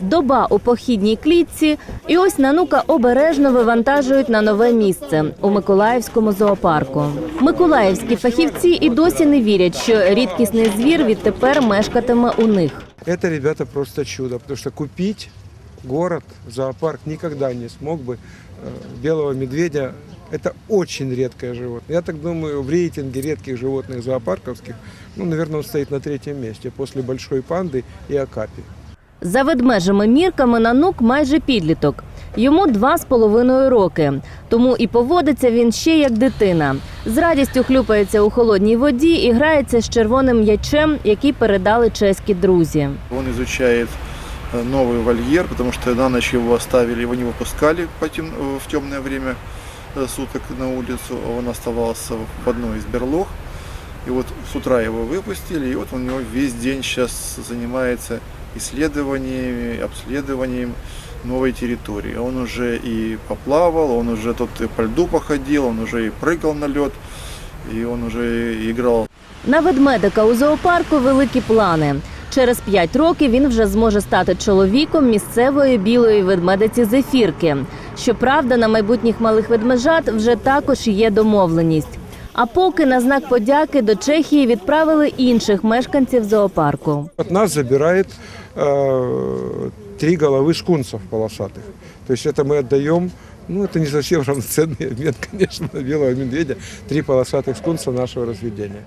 Доба у похідній клітці, і ось нанука обережно вивантажують на нове місце у Миколаївському зоопарку. Миколаївські фахівці і досі не вірять, що рідкісний звір відтепер мешкатиме у них. Это, ребята, просто чудо, потому что купить город, зоопарк никогда не смог бы. Э, Белого медведя – это очень редкое животное. Я так думаю, в рейтинге редких животных зоопарковских, ну, наверное, он стоит на третьем месте после большой панды и акапи. За ведмежими мірками нанук майже підліток. Йому два з половиною роки, тому і поводиться він ще як дитина. З радістю хлюпається у холодній воді і грається з червоним м'ячем, який передали чеські друзі. Он изучает э, новый вольер, потому что на ночь его оставили, его не выпускали по тем- э, в темное время э, суток на улицу. Он оставался в одной из берлог. И вот с утра его выпустили, и вот он у него весь день сейчас занимается исследованиями, обследованием новой территории. Он уже и поплавал, он уже тут и по льду походил, он уже и прыгал на лед, и он уже и играл На ведмедика у зоопарку великі плани. Через п'ять років він вже зможе стати чоловіком місцевої білої ведмедиці зефірки. Щоправда, на майбутніх малих ведмежат вже також є домовленість. А поки на знак подяки до Чехії відправили інших мешканців зоопарку. От нас забирает э, три головы скунсов полосатых. То есть это мы отдаем, ну, это не совсем равноценный обмен, конечно, на белого медведя, три полосатых скунса нашего разведения.